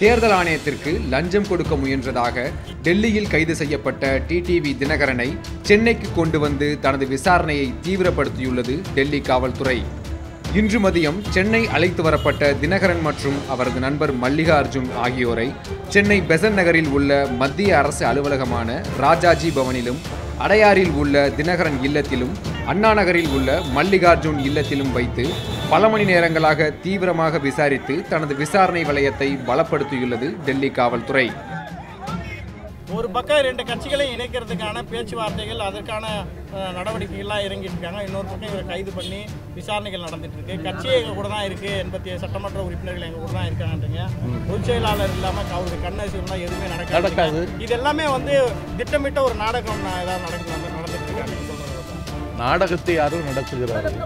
தேர்தல் ஆணையத்திற்கு லஞ்சம் கொடுக்க முயன்றதாக டெல்லியில் கைது செய்யப்பட்ட டிடிவி தினகரனை சென்னைக்கு கொண்டு வந்து தனது விசாரணையை தீவிரப்படுத்தியுள்ளது டெல்லி காவல்துறை. இன்று மதியம் சென்னை அழைத்து வரப்பட்ட தினகரன் மற்றும் அவரது நண்பர் மல்லிகா அர்ஜுன் ஆகியோரை சென்னை பெசன் நகரில் உள்ள மத்திய அரசு அலுவலகமான ராஜாஜி பவனிலும் அடையாறில் உள்ள தினகரன் இல்லத்திலும் அண்ணா நகரில் உள்ள மல்லிகார்ஜுன் இல்லத்திலும் வைத்து பல மணி நேரங்களாக தீவிரமாக விசாரித்து தனது விசாரணை வளையத்தை பலப்படுத்தியுள்ளது டெல்லி காவல்துறை. ஒரு பக்கம் ரெண்டு கட்சிகளையும் இணைக்கிறதுக்கான பேச்சுவார்த்தைகள் அதற்கான நடவடிக்கைகள்லாம் இறங்கிட்டு இருக்காங்க இன்னொரு பக்கம் இவரை கைது பண்ணி விசாரணைகள் நடந்துட்டு இருக்கு கட்சியே எங்க கூட தான் இருக்கு எண்பத்தி சட்டமன்ற உறுப்பினர்கள் எங்க கூட தான் இருக்காங்கன்றீங்க. பொதுச் செயலாளர் இல்லாம அவருடைய கண்ணசிவம்லாம் எதுவுமே நடக்காது. நடக்காது. இது எல்லாமே வந்து திட்டமிட்ட ஒரு நாடகம் நான் ஏதாவது நடக்கு நடந்துட்டு இருக்காங்க நாடகத்தை யாரும் நடத்துகிறார்கள்?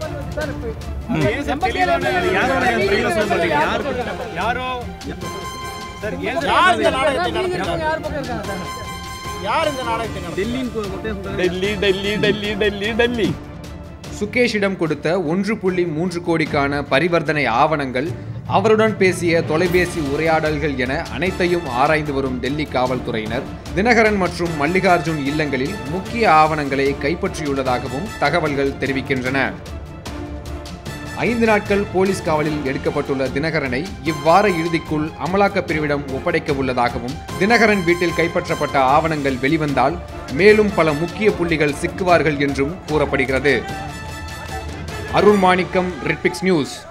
யார் இந்த நாடகத்தை நடத்துறாங்க யார் இந்த நாடகத்தை நடத்துறாங்க டெல்லி டெல்லி டெல்லி டெல்லி டெல்லி. சுகேஷிடம் கொடுத்த ஒன்று புள்ளி மூன்று கோடிக்கான பரிவர்த்தனை ஆவணங்கள் அவருடன் பேசிய தொலைபேசி உரையாடல்கள் என அனைத்தையும் ஆராய்ந்து வரும் டெல்லி காவல்துறையினர் தினகரன் மற்றும் மல்லிகார்ஜுன் இல்லங்களில் முக்கிய ஆவணங்களை கைப்பற்றியுள்ளதாகவும் தகவல்கள் தெரிவிக்கின்றன. ஐந்து நாட்கள் போலீஸ் காவலில் எடுக்கப்பட்டுள்ள தினகரனை இவ்வார இறுதிக்குள் அமலாக்கப் பிரிவிடம் ஒப்படைக்க உள்ளதாகவும் தினகரன் வீட்டில் கைப்பற்றப்பட்ட ஆவணங்கள் வெளிவந்தால் மேலும் பல முக்கிய புள்ளிகள் சிக்குவார்கள் என்றும் கூறப்படுகிறது. Arun Manickam Redpix news.